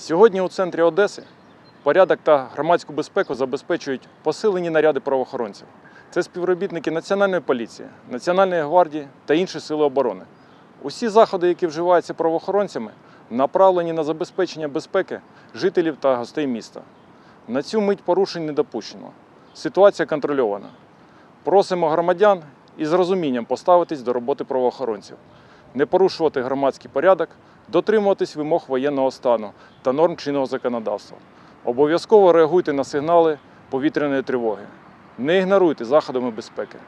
Сьогодні у центрі Одеси порядок та громадську безпеку забезпечують посилені наряди правоохоронців. Це співробітники Національної поліції, Національної гвардії та інші сили оборони. Усі заходи, які вживаються правоохоронцями, направлені на забезпечення безпеки жителів та гостей міста. На цю мить порушень не допущено. Ситуація контрольована. Просимо громадян із розумінням поставитись до роботи правоохоронців, не порушувати громадський порядок, дотримуватись вимог воєнного стану та норм чинного законодавства. Обов'язково реагуйте на сигнали повітряної тривоги. Не ігноруйте заходами безпеки.